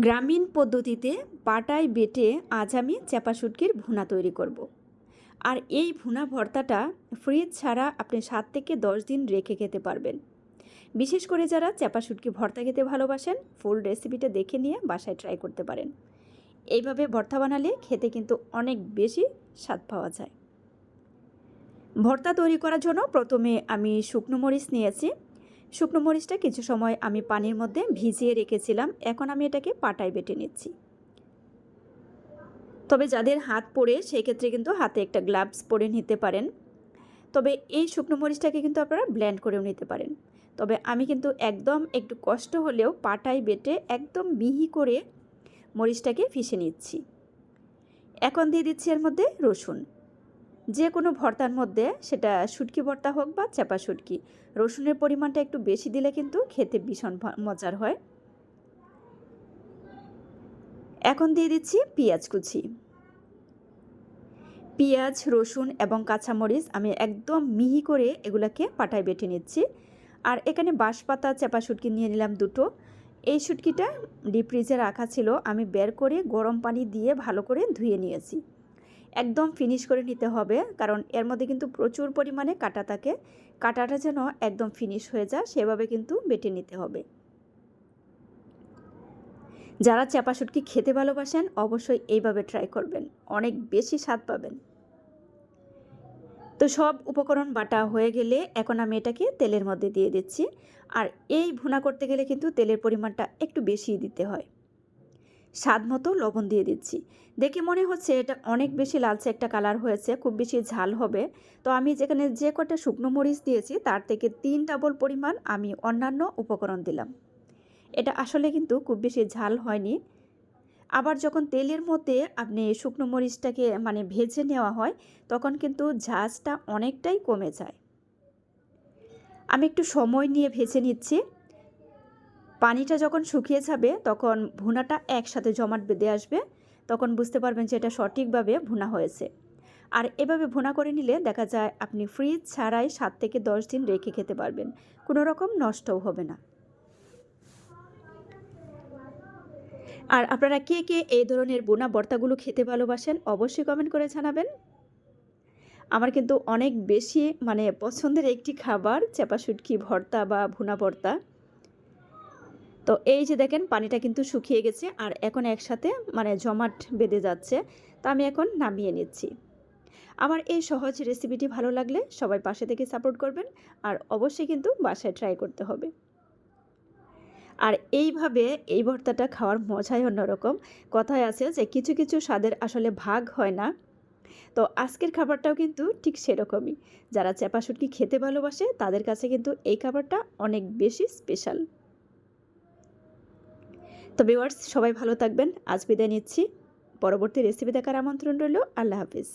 গ্রামীণ পদ্ধতিতে পাটায় বেটে আজ আমি চ্যাপা শুটকির ভুনা তৈরি করব। আর এই ভুনা ভর্তাটা ফ্রিজ ছাড়া আপনি সাত থেকে দশ দিন রেখে খেতে পারবেন। বিশেষ করে যারা চ্যাপা শুটকি ভর্তা খেতে ভালোবাসেন ফুল রেসিপিটা দেখে নিয়ে বাসায় ট্রাই করতে পারেন। এইভাবে ভর্তা বানালে খেতে কিন্তু অনেক বেশি স্বাদ পাওয়া যায়। ভর্তা তৈরি করার জন্য প্রথমে আমি শুকনো মরিচ নিয়েছি। শুকনো মরিচটা কিছু সময় আমি পানির মধ্যে ভিজিয়ে রেখেছিলাম। এখন আমি এটাকে পাটায় বেটে নিচ্ছি। তবে যাদের হাত পড়ে সেই ক্ষেত্রে কিন্তু হাতে একটা গ্লাভস পরে নিতে পারেন। তবে এই শুকনো মরিচটাকে কিন্তু আপনারা ব্ল্যান্ড করেও নিতে পারেন। তবে আমি কিন্তু একদম একটু কষ্ট হলেও পাটায় বেটে একদম মিহি করে মরিচটাকে ফিশে নিচ্ছি। এখন দিয়ে দিচ্ছি এর মধ্যে রসুন। যে কোনো ভর্তার মধ্যে সেটা শুটকি ভর্তা হোক বা চাপা শুটকি। রসুনের পরিমাণটা একটু বেশি দিলে কিন্তু খেতে ভীষণ মজার হয়। এখন দিয়ে দিচ্ছি পেঁয়াজ কুচি। পেঁয়াজ, রসুন এবং কাঁচামরিচ আমি একদম মিহি করে এগুলাকে পাটায় বেটে নিচ্ছি। আর এখানে বাঁশপাতা চাপা শুটকি নিয়ে নিলাম দুটো। এই শুটকিটা ডিপ ফ্রিজে রাখা ছিল, আমি বের করে গরম পানি দিয়ে ভালো করে ধুয়ে নিয়েছি। একদম ফিনিশ করে নিতে হবে, কারণ এর মধ্যে কিন্তু প্রচুর পরিমাণে কাটা থাকে। কাটাটা যেন একদম ফিনিশ হয়ে যায়, সেভাবে কিন্তু বেটে নিতে হবে। যারা চাপা শুটকি খেতে ভালোবাসেন, অবশ্যই এইভাবে ট্রাই করবেন। অনেক বেশি স্বাদ পাবেন। তো সব উপকরণ বাটা হয়ে গেলে এখন আমি এটাকে তেলের মধ্যে দিয়ে দিচ্ছি। আর এই ভুনা করতে গেলে কিন্তু তেলের পরিমাণটা একটু বেশি দিতে হয়। স্বাদ মতো লবণ দিয়ে দিচ্ছি। দেখে মনে হচ্ছে এটা অনেক বেশি লালচে একটা কালার হয়েছে, খুব বেশি ঝাল হবে। তো আমি যেখানে যে কটা শুকনো মরিচ দিয়েছি, তার থেকে তিন ডাবল পরিমাণ আমি অন্যান্য উপকরণ দিলাম। এটা আসলে কিন্তু খুব বেশি ঝাল হয়নি। আবার যখন তেলের মধ্যে আপনি শুকনো মরিচটাকে মানে ভেজে নেওয়া হয়, তখন কিন্তু ঝাঁজটা অনেকটাই কমে যায়। আমি একটু সময় নিয়ে ভেজে নিচ্ছি। পানিটা যখন শুকিয়ে যাবে, তখন ভুনাটা একসাথে জমাট বেঁধে আসবে। তখন বুঝতে পারবেন যে এটা সঠিকভাবে ভুনা হয়েছে। আর এভাবে ভুনা করে নিলে দেখা যায় আপনি ফ্রিজ ছাড়াই সাত থেকে দশ দিন রেখে খেতে পারবেন। কোনো রকম নষ্টও হবে না। আর আপনারা কে কে এই ধরনের বোনা বর্তাগুলো খেতে ভালোবাসেন অবশ্যই কমেন্ট করে জানাবেন। আমার কিন্তু অনেক বেশি মানে পছন্দের একটি খাবার চেপাশুটকি ভর্তা বা ভুনা ভর্তা। তো এই যে দেখেন, পানিটা কিন্তু শুকিয়ে গেছে আর এখন একসাথে মানে জমাট বেঁধে যাচ্ছে। তা আমি এখন নামিয়ে নিচ্ছি। আমার এই সহজ রেসিপিটি ভালো লাগলে সবাই পাশে থেকে সাপোর্ট করবেন আর অবশ্যই কিন্তু বাসায় ট্রাই করতে হবে। আর এইভাবে এই ভর্তাটা খাওয়ার মজাই অন্যরকম। কথায় আছে যে কিছু কিছু স্বাদের আসলে ভাগ হয় না। তো আজকের খাবারটাও কিন্তু ঠিক সেরকমই। যারা শুটকি খেতে ভালোবাসে তাদের কাছে কিন্তু এই খাবারটা অনেক বেশি স্পেশাল তো ভিওয়ার্স সবাই ভালো থাকবেন। আজ বিদায় নিচ্ছি। পরবর্তী রেসিপি দেখার আমন্ত্রণ রইল। আল্লাহ হাফিজ।